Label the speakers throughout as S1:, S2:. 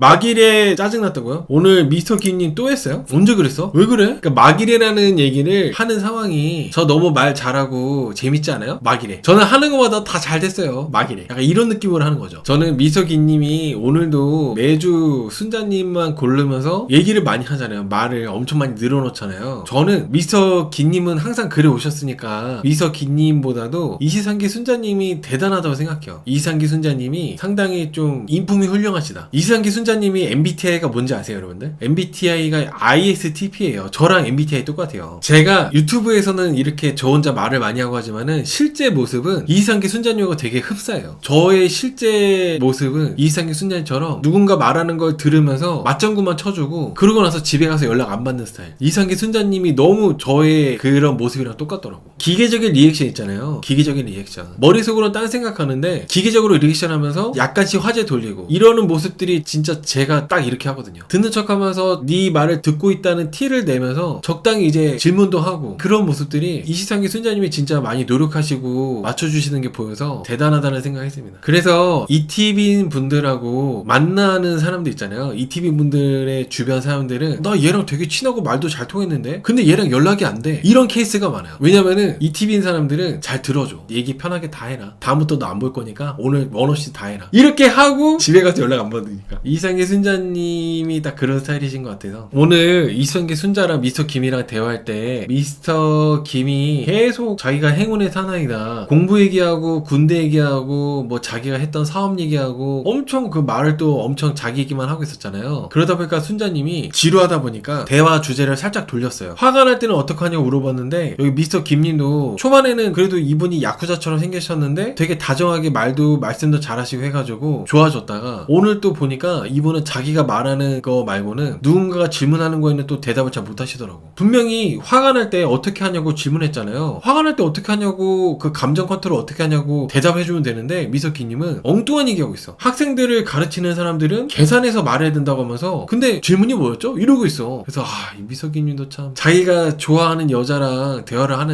S1: 마길에 짜증났다고요? 오늘 미스터 김님 또 했어요? 언제 그랬어? 왜 그래? 그러니까 마길이라는 얘기를 하는 상황이 저 너무 말 잘하고 재밌지 않아요? 마길에. 저는 하는 것마다 다 잘 됐어요. 마길에. 약간 이런 느낌으로 하는 거죠. 저는 미스터 김님이 오늘도 매주 순자님만 고르면서 얘기를 많이 하잖아요. 말을 엄청 많이 늘어놓잖아요. 저는 미스터 김님은 항상 그래 오셨으니까 미스터 김님보다도 이시상기 순자님이 대단하다고 생각해요. 이시상기 순자님이 상당히 좀 인품이 훌륭하시다. 이시상기 순자 님이 MBTI가 뭔지 아세요, 여러분들? MBTI가 ISTP예요. 저랑 MBTI 똑같아요. 제가 유튜브에서는 이렇게 저 혼자 말을 많이 하고 하지만은 실제 모습은 이상기 순자님하고 되게 흡사해요. 저의 실제 모습은 이상기 순자님처럼 누군가 말하는 걸 들으면서 맞장구만 쳐주고 그러고 나서 집에 가서 연락 안 받는 스타일. 이상기 순자님이 너무 저의 그런 모습이랑 똑같더라고. 기계적인 리액션 있잖아요. 기계적인 리액션. 머릿속으로는 딴 생각하는데 기계적으로 리액션 하면서 약간씩 화제 돌리고 이러는 모습들이 진짜 제가 딱 이렇게 하거든요. 듣는 척 하면서 네 말을 듣고 있다는 티를 내면서 적당히 이제 질문도 하고 그런 모습들이 이시상기 순자님이 진짜 많이 노력하시고 맞춰주시는 게 보여서 대단하다는 생각했습니다. 그래서 이티빈 분들하고 만나는 사람들 있잖아요. 이티빈 분들의 주변 사람들은 나 얘랑 되게 친하고 말도 잘 통했는데 근데 얘랑 연락이 안 돼. 이런 케이스가 많아요. 왜냐면은 이티빈 사람들은 잘 들어줘. 얘기 편하게 다 해라. 다음부터 너 안 볼 거니까 오늘 원 없이 다 해라. 이렇게 하고 집에 가서 연락 안 받으니까. 이상기 순자님이 딱 그런 스타일이신 것 같아서 오늘 이상기 순자랑 미스터 김이랑 대화할 때 미스터 김이 계속 자기가 행운의 사나이다. 공부 얘기하고 군대 얘기하고 뭐 자기가 했던 사업 얘기하고 엄청 그 말을 또 엄청 자기 얘기만 하고 있었잖아요. 그러다 보니까 순자님이 지루하다 보니까 대화 주제를 살짝 돌렸어요. 화가 날 때는 어떡하냐고 물어봤는데 여기 미스터 김님 도 초반에는 그래도 이분이 야쿠자처럼 생기셨는데 되게 다정하게 말도 말씀도 잘하시고 해가지고 좋아졌다가 오늘 또 보니까 이분은 자기가 말하는 거 말고는 누군가가 질문하는 거에는 또 대답을 잘 못하시더라고. 분명히 화가 날 때 어떻게 하냐고 질문했잖아요. 화가 날 때 어떻게 하냐고 그 감정 컨트롤 어떻게 하냐고 대답해주면 되는데 미서키님은 엉뚱한 얘기하고 있어. 학생들을 가르치는 사람들은 계산해서 말해야 된다고 하면서 근데 질문이 뭐였죠? 이러고 있어. 그래서 아, 이 미서키님도 참 자기가 좋아하는 여자랑 대화를 하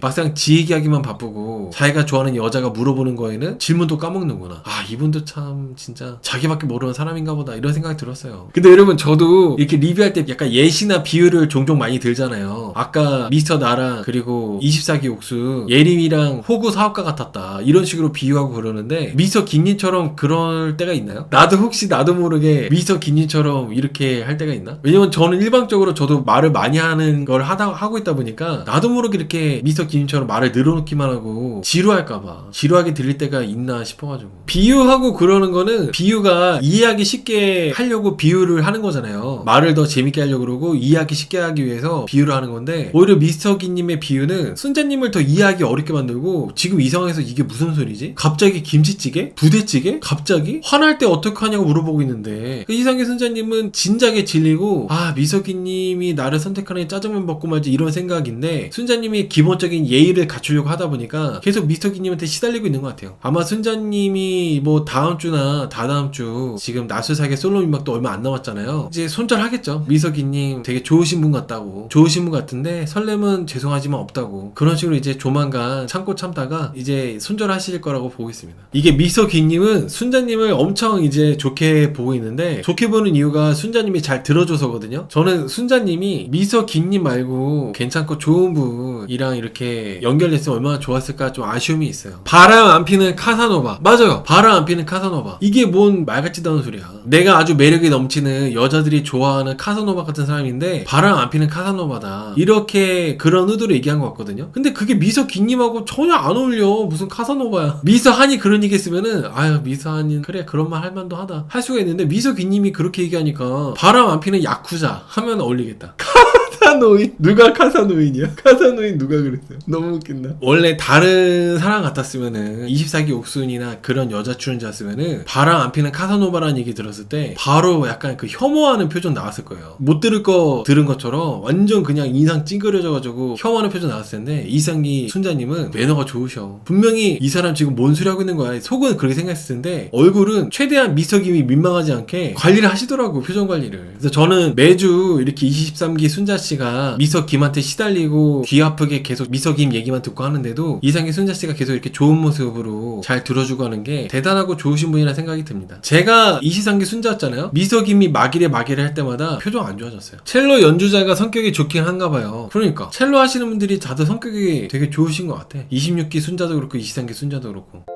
S1: 막상 지 얘기하기만 바쁘고 자기가 좋아하는 여자가 물어보는 거에는 질문도 까먹는구나. 아, 이분도 참 진짜 자기밖에 모르는 사람인가 보다 이런 생각이 들었어요. 근데 여러분 저도 이렇게 리뷰할 때 약간 예시나 비유를 종종 많이 들잖아요. 아까 미스터 나랑 그리고 24기 옥수 예림이랑 호구 사업가 같았다 이런 식으로 비유하고 그러는데 미스터 김님처럼 그럴 때가 있나요? 나도 혹시 나도 모르게 미스터 김님처럼 이렇게 할 때가 있나? 왜냐면 저는 일방적으로 저도 말을 많이 하는 걸 하다 하고 있다 보니까 나도 모르게 이렇게 미스터 김님처럼 말을 늘어놓기만 하고 지루할까봐 지루하게 들릴 때가 있나 싶어가지고 비유하고 그러는 거는 비유가 이해하기 쉽게 하려고 비유를 하는 거잖아요. 말을 더 재밌게 하려고 그러고 이해하기 쉽게 하기 위해서 비유를 하는 건데 오히려 미스터 기님의 비유는 순자님을 더 이해하기 어렵게 만들고 지금 이 상황에서 이게 무슨 소리지? 갑자기 김치찌개? 부대찌개? 갑자기? 화날 때 어떻게 하냐고 물어보고 있는데 그 이상의 순자님은 진작에 질리고 아 미서기님이 나를 선택하는 짜장면 먹고 말지 이런 생각인데 순자님이 기본적 인 예의를 갖추려고 하다 보니까 계속 미서기님한테 시달리고 있는 것 같아요. 아마 순자님이 뭐 다음 주나 다다음 주 지금 나술사계 솔로 민박도 얼마 안 남았잖아요. 이제 손절하겠죠. 미서기님 되게 좋으신 분 같다고 좋으신 분 같은데 설렘은 죄송하지만 없다고 그런 식으로 이제 조만간 참고 참다가 이제 손절하실 거라고 보고 있습니다. 이게 미서기님은 순자님을 엄청 이제 좋게 보고 있는데 좋게 보는 이유가 순자님이 잘 들어줘서거든요. 저는 순자님이 미서기님 말고 괜찮고 좋은 분 이랑 이렇게 연결됐으면 얼마나 좋았을까 좀 아쉬움이 있어요. 바람 안 피는 카사노바 맞아요. 바람 안 피는 카사노바 이게 뭔 말 같지도 않은 소리야. 내가 아주 매력이 넘치는 여자들이 좋아하는 카사노바 같은 사람인데 바람 안 피는 카사노바다. 이렇게 그런 의도로 얘기한 것 같거든요. 근데 그게 미서 기님하고 전혀 안 어울려. 무슨 카사노바야. 미서 한이 그런 얘기 했으면은 아유 미서 한이 그래 그런 말 할 만도 하다 할 수가 있는데 미서 기님이 그렇게 얘기하니까 바람 안 피는 야쿠자 하면 어울리겠다. 카사노인 누가 카사노인이야? 카사노인 누가 그랬어요? 너무 웃긴다. 원래 다른 사람 같았으면은 24기 옥순이나 그런 여자 출연자였으면은 바람 안 피는 카사노바라는 얘기 들었을 때 바로 약간 그 혐오하는 표정 나왔을 거예요. 못 들을 거 들은 것처럼 완전 그냥 인상 찡그려져가지고 혐오하는 표정 나왔을 텐데 이상기 순자님은 매너가 좋으셔. 분명히 이 사람 지금 뭔 소리 하고 있는 거야. 속은 그렇게 생각했을 텐데 얼굴은 최대한 미석임이 민망하지 않게 관리를 하시더라고 표정 관리를. 그래서 저는 매주 이렇게 23기 순자 씨가 씨가 미서 김한테 시달리고 귀 아프게 계속 미서 김 얘기만 듣고 하는데도 이상기 순자 씨가 계속 이렇게 좋은 모습으로 잘 들어주고 하는 게 대단하고 좋으신 분이라 생각이 듭니다. 제가 이시상기 순자였잖아요. 미서 김이 마기레 마기레 할 때마다 표정 안 좋아졌어요. 첼로 연주자가 성격이 좋긴 한가 봐요. 그러니까 첼로 하시는 분들이 다들 성격이 되게 좋으신 것 같아. 26기 순자도 그렇고 이시상기 순자도 그렇고.